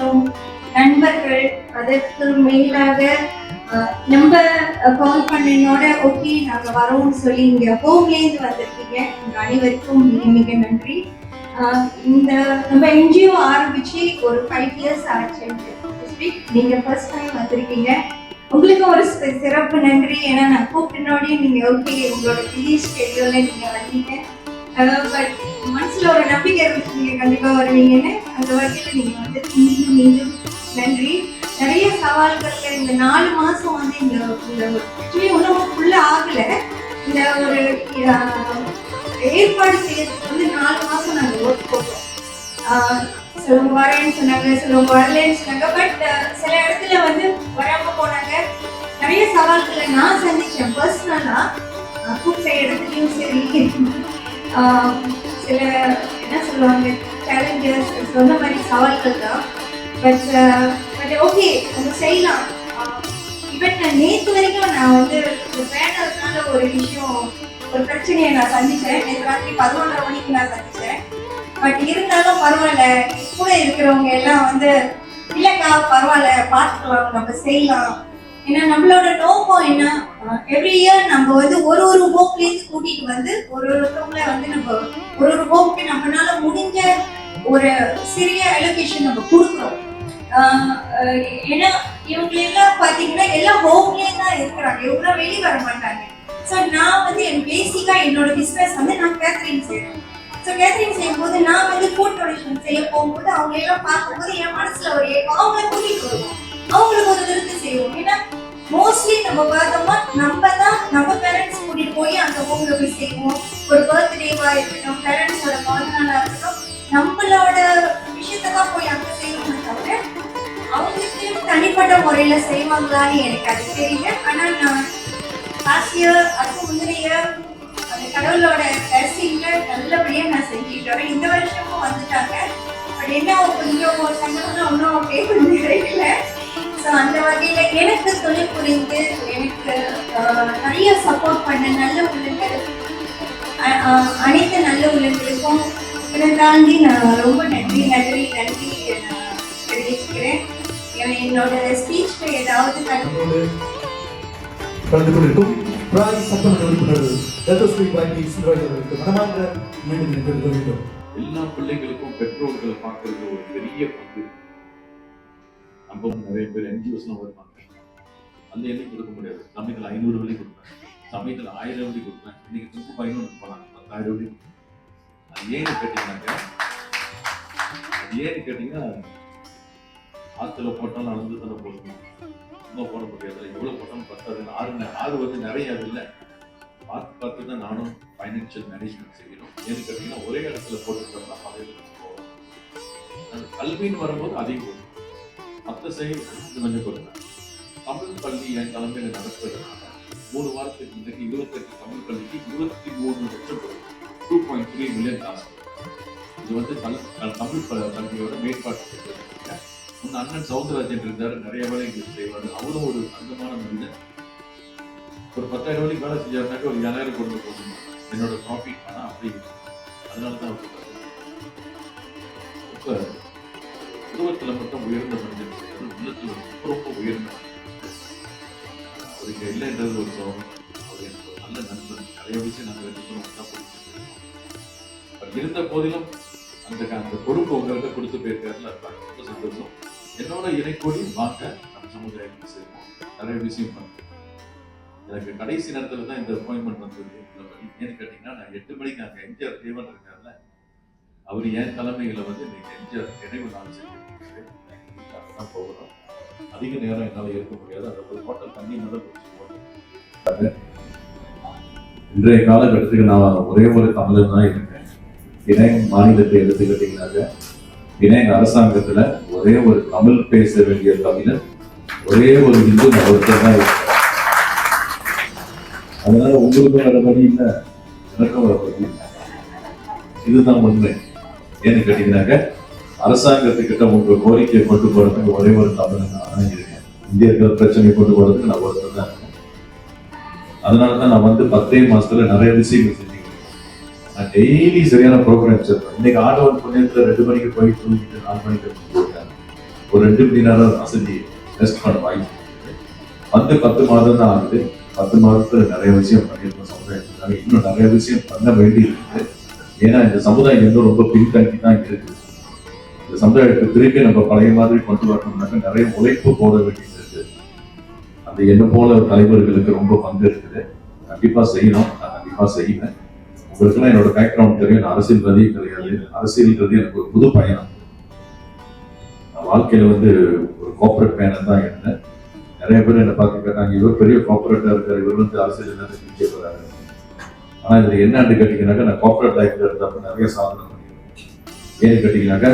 மற்றும் நண்பர்கள் அதற்கு மேலாக நம்ம கால் பண்ணினோட ஓகே நாங்க வரோம்னு சொல்லி இங்க ஹோம்லேருந்து வந்திருக்கீங்க. உங்க அனைவருக்கும் மிக மிக நன்றி. இந்த நம்ம என்ஜிஓ ஆரம்பிச்சு ஒரு ஃபைவ் இயர்ஸ் ஆச்சு. நீங்க ஃபர்ஸ்ட் டைம் வந்திருக்கீங்க. உங்களுக்கு ஒரு சிறப்பு நன்றி. ஏன்னா நான் கூப்பிட்டனோடய நீங்க ஓகே உங்களோட பிஸி ஸ்கெடியூல்ல நீங்க வந்தீங்க. பட் மனசுல ஒரு நம்பிக்கை இருக்கு. நீங்க கண்டிப்பா வருவீங்கன்னு அந்த வகையில நீங்க வந்து மீண்டும் மீண்டும் நன்றி. நிறைய சவால்கள்ல இந்த நாலு மாசம் வந்து இந்த இந்த ஆக்சுவலி ஒன்றும் ஆகல. இந்த ஒரு ஏற்பாடு செய்யறதுக்கு வந்து நாலு மாசம் நாங்க ஒர்க் போட்டோம். ஆஹ், சிலவங்க வரேன்னு சொன்னாங்க சிலவங்க வரலன்னு சொன்னாங்க. பட் சில இடத்துல வந்து வராம போனாங்க. நிறைய சவால்களை நான் சந்திச்சேன். பர்சனலா கூப்பிட்ட இடத்துலயும் சரி. ஆஹ், சில என்ன சொல்லுவாங்க சேலஞ்சஸ் சொன்ன மாதிரி சவால்கள் தான். பட் பட் ஓகே நம்ம செய்யலாம். Uh, பட் நான் நேற்று வரைக்கும் நான் வந்து இந்த பேனர்னால ஒரு விஷயம் ஒரு பிரச்சனையை நான் சந்தித்தேன் நேற்று ராத்திரி பதினொன்றரை மணிக்கு நான் சந்தித்தேன் பட் இருந்தாலும் பரவாயில்ல கூட இருக்கிறவங்க எல்லாம் வந்து இல்லைக்கா பரவாயில்ல பார்த்துக்கலாம் நம்ம செய்யலாம். ஏன்னா நம்மளோட நோக்கம் என்ன எவ்ரி இயர் நம்ம வந்து ஒரு ஒரு ஹோப்லேருந்து கூட்டிட்டு வந்து ஒரு ஒருத்தவங்கள வந்து நம்ம ஒரு ஒரு ஹோப்க்கு நம்மளால முடிஞ்ச ஒரு சிறிய எலோகேஷன் நம்ம கொடுக்குறோம். ஏன்னா இவங்க எல்லாம் பாத்தீங்கன்னா எல்லாம் ஹோம்லயே தான் இருக்கிறாங்க. இவங்களாம் வெளியே வர மாட்டாங்க. ஸோ நான் வந்து என் பேசிக்கா என்னோட பிஸ்னஸ் வந்து நான் கேத்தரிங் செய்யறேன் ஸோ கேத்தரிங் செய்யும்போது நான் வந்து ஃபுட் டொனேஷன் செய்ய போகும்போது அவங்க எல்லாம் பார்க்கும்போது என் மனசுல ஒரு ஏக்கம் அவங்கள கூட்டிட்டு வருவோம். அவங்களுக்கு ஒரு செய்வோம். ஏன்னா மோஸ்ட்லி நம்ம பார்த்தோம்னா நம்ம தான் நம்ம பேரண்ட்ஸ் கூட்டிட்டு போய் அந்த ஹோம்ல போய் செய்வோம் ஒரு பர்த்டேவா இருக்கட்டும் பேரண்ட்ஸோட பிறந்தநாளா இருக்கட்டும் நம்மளோட விஷயத்தை தான் போய் அங்க செய்யணும்னு தவிர அவங்களுக்கு தனிப்பட்ட முறையில செய்வாங்களான்னு எனக்கு அது தெரியல. ஆனா நான் லாஸ்ட் இயர் அதுக்கு அந்த கடவுளோட blessing-ல நல்லபடியா நான் செஞ்சுட்டு வரேன். இந்த வருஷமும் வந்துட்டாங்க. பட் என்ன கொஞ்சம் சங்கடம் ஒன்றும் அப்படியே கொஞ்சம் கிடைக்கல ஸோ அந்த வகையில எனக்கு தொழில் புரிந்து எனக்கு நிறைய சப்போர்ட் பண்ண நல்ல உள்ளங்கள் அனைத்து நல்ல உள்ளங்களுக்கும் இதை தாண்டி நான் ரொம்ப நன்றி நன்றி நன்றி நான் தெரிவிச்சுக்கிறேன். என் என்னோட ஸ்பீச்ல ஏதாவது கலந்து கொண்டிருக்கும் பிராய் சட்டமன்ற உறுப்பினர் தத்தஸ்ரீ பாக்கி சிவராஜ் அவர்களுக்கு மனமார்ந்த மீண்டும் நினைவு வேண்டும் எல்லா பிள்ளைகளுக்கும் பெற்றோர்களை பார்க்கறது ஒரு பெரிய பங்கு நம்ம நிறைய பேர் என்ஜிஓஸ்லாம் வருவாங்க. அந்த எண்ணிக்கை கொடுக்க முடியாது. சமயத்தில் ஐநூறு வழி கொடுப்பேன். சமயத்தில் ஆயிரம் வழி கொடுப்பேன். இன்னைக்கு துப்பு பதினொன்று போனாங்க. பத்தாயிரம் வழி அது ஏன்னு கேட்டீங்கன்னாக்க அது ஏன்னு கேட்டீங்கன்னா ஆற்றுல போட்டாலும் அளந்து தானே போடணும். சும்மா போட முடியாது எவ்வளோ போட்டாலும் பத்தாது. ஆறு ஆறு வந்து நிறைய இல்லை. பார்த்து பார்த்து தான் நானும் ஃபைனான்சியல் மேனேஜ்மெண்ட் செய்யணும். ஏன்னு கேட்டீங்கன்னா ஒரே இடத்துல போட்டுக்கிட்டோம்னா பதவியில் போகும் அது கல்வின்னு வரும்போது அதிகம். வரும் மற்ற செயல் கொஞ்சம் கொடுங்க. தமிழ் பள்ளி என் தலைமையில் நடத்துறதுனால மூணு வாரத்துக்கு இன்றைக்கு இருபத்தெட்டு தமிழ் பள்ளிக்கு இருபத்தி மூணு லட்சம் டூ பாயிண்ட் த்ரீ மில்லியன் காசு இது வந்து தமிழ் தமிழ் கல்வியோட பள்ளியோட மேற்பாட்டு திட்டத்துல அண்ணன் சவுந்தரராஜன் இருந்தார் நிறைய வேலைகள் செய்வார். அவரும் ஒரு அந்தமான மனிதன். ஒரு பத்தாயிரம் வேலைக்கு வேலை செஞ்சாருனாக்க ஒரு ஏழாயிரம் கொண்டு போகணும் என்னோட ப்ராஃபிட் ஆனால் அப்படி அதனால தான் இப்போ உருவத்தில் மட்டும் உயர்ந்த மனிதன் உள்ளத்துல ரொம்ப ரொம்ப உயர்ந்த மனிதன். இல்லைன்றது ஒரு சோகம்? அவர் எனக்கு நல்ல நண்பன். நிறைய விஷயம் நாங்கள் ரெண்டு பேரும் ஒன்றா பிடிச்சிருக்கோம் அவர் இருந்த போதிலும் அந்த அந்த பொறுப்பு உங்கள்கிட்ட கொடுத்து போயிருக்காருல ரொம்ப சந்தோஷம். என்னோட இணைக்கோடி வாங்க நம்ம சமுதாயத்துக்கு சேர்ப்போம் நிறைய விஷயம் பண்ணுறோம் எனக்கு கடைசி நேரத்தில் தான் இந்த அப்பாயின்மெண்ட் வந்தது. ஏன்னு கேட்டிங்கன்னா நான் எட்டு மணிக்கு அங்கே எம்ஜிஆர் தேவன் இருக்காருல்ல அவர் என் தலைமைகளை வந்து இன்னைக்கு நெஞ்ச நினைவு நாள் செஞ்சு போகிறோம் அதிக நேரம் என்னால் இருக்க முடியாது. அந்த ஒரு ஹோட்டல் தண்ணி மேலே குடிச்சு இன்றைய காலகட்டத்துக்கு நான் ஒரே ஒரு தமிழர் தான் இருக்கேன். இணை மாநிலத்தை எடுத்துக்கிட்டீங்கன்னாக்க இணை அரசாங்கத்துல ஒரே ஒரு தமிழ் பேச வேண்டிய தமிழர் ஒரே ஒரு இந்து நான் ஒருத்தர் தான் இருக்கேன். அதனால உங்களுக்கும் வேற வழி இல்லை எனக்கும் வேற வழி இல்லை. இதுதான் உண்மை. ஏன்னு கேட்டீங்கன்னாக்க அரசாங்கத்துக்கிட்ட உங்க கோரிக்கையை கொண்டு போறதுக்கு ஒரே ஒரு தமிழன் நான் இருக்கேன் இந்திய இருக்கிற பிரச்சனையை கொண்டு போறதுக்கு நான் ஒருத்தர் தான் இருக்கேன். அதனால தான் நான் வந்து பத்தே மாசத்துல நிறைய விஷயங்கள் செஞ்சுக்கிறேன் நான் டெய்லி சரியான ப்ரோக்ராம் வச்சிருப்பேன். இன்னைக்கு ஆண்டவன் புண்ணியத்துல ரெண்டு மணிக்கு போய் தூங்கிட்டு நாலு மணிக்கு போயிட்டேன் ஒரு ரெண்டு மணி நேரம் வசதி ரெஸ்ட் பண்ண வாங்கி வந்து பத்து மாதம் தான் ஆகுது. பத்து மாதத்துல நிறைய விஷயம் பண்ணியிருக்கோம் சமுதாயத்துக்காக. இன்னும் நிறைய விஷயம் பண்ண வேண்டி இருக்குது ஏன்னா இந்த சமுதாயம் வந்து ரொம்ப பின்தங்கி தான் இருக்கு இந்த சமுதாயத்தை திருப்பி நம்ம பழைய மாதிரி கொண்டு வரணும்னாக்க நிறைய உழைப்பு போட வேண்டியது இருக்கு. அந்த என்ன போல தலைவர்களுக்கு ரொம்ப பங்கு இருக்குது. கண்டிப்பா செய்யணும். நான் கண்டிப்பா செய்வேன். உங்களுக்கெல்லாம் என்னோட பேக்ரவுண்ட் தெரியும். நான் அரசியல்வாதி கிடையாது. அரசியல்ன்றது எனக்கு ஒரு புது பயணம். நான் வாழ்க்கையில வந்து ஒரு கார்பரேட் பயணம் தான் என்ன நிறைய பேர் என்ன பார்த்து கேட்டாங்க இவர் பெரிய கார்பரேட்டா இருக்காரு. இவர் வந்து அரசியல் என்ன போறாரு ஆனால் இதுல என்னன்னு கேட்டீங்கன்னாக்கா நான் கார்பரேட் லைஃப்ல இருந்தப்ப நிறைய சாதனை பண்ணியிருக்கேன். ஏன்னு கேட்டீங்கன்னாக்கா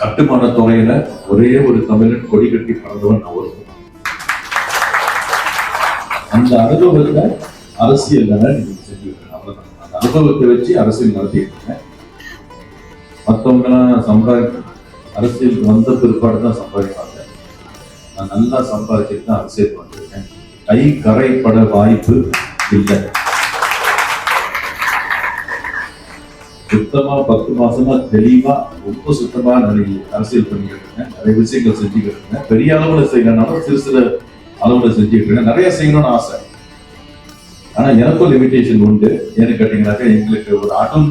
கட்டுமான துறையில ஒரே ஒரு தமிழன் கொடி கட்டி பறந்தவன் நான் ஒரு அந்த அனுபவத்தை அரசியல் நீங்கள் செஞ்சுருக்கேன் அவ்வளவுதான். அந்த அனுபவத்தை வச்சு அரசியல் நடத்திட்டு இருக்கேன் சம்பாதி அரசியலுக்கு வந்த பிற்பாடு தான் சம்பாதிப்பாங்க. நான் நல்லா சம்பாதிச்சுட்டு தான் அரசியல் பண்ணிருக்கேன். கை கரைப்பட வாய்ப்பு இல்லை. சுத்தமா பத்து மாசமா தெளிவா ரொம்ப சுத்தமா நிறைய அரசியல் பண்ணிக்கிட்டு இருக்கேன் நிறைய விஷயங்கள் செஞ்சுக்கிட்டு இருக்கேன் பெரிய அளவுல செய்யலனாலும் சிறு சிறு அளவுல செஞ்சுக்கிட்டு இருக்கேன் நிறைய செய்யணும்னு ஆசை. ஆனா எனக்கும் லிமிடேஷன் உண்டு. ஏன்னு கேட்டீங்கன்னாக்கா எங்களுக்கு ஒரு அருண்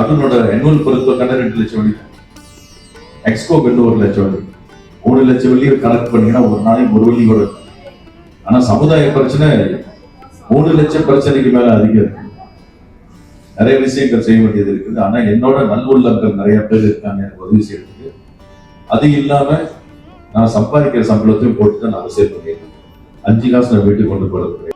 அருணோட பொறுத்த பொறுத்தவரை ரெண்டு லட்சம் வழி. எக்ஸ்கோ ரெண்டு ஒரு லட்சம் வழி. மூணு லட்சம் வெள்ளியை கணக்கு பண்ணீங்கன்னா ஒரு நாளைக்கு ஒரு வெள்ளி கூட ஆனா சமுதாய பிரச்சனை மூணு லட்சம் பிரச்சனைக்கு மேல அதிகம். இருக்கு நிறைய விஷயங்கள் செய்ய வேண்டியது இருக்குது. ஆனா என்னோட நல்லுள்ளங்கள் நிறைய பேர் இருக்காங்க எனக்கு உதவி செய்யறதுக்கு. அது இல்லாம நான் சம்பாதிக்கிற சம்பளத்தையும் போட்டு தான் நான் அரசியல் பண்ணியிருக்கேன் அஞ்சு காசு நான் வீட்டுக்கு கொண்டு போறது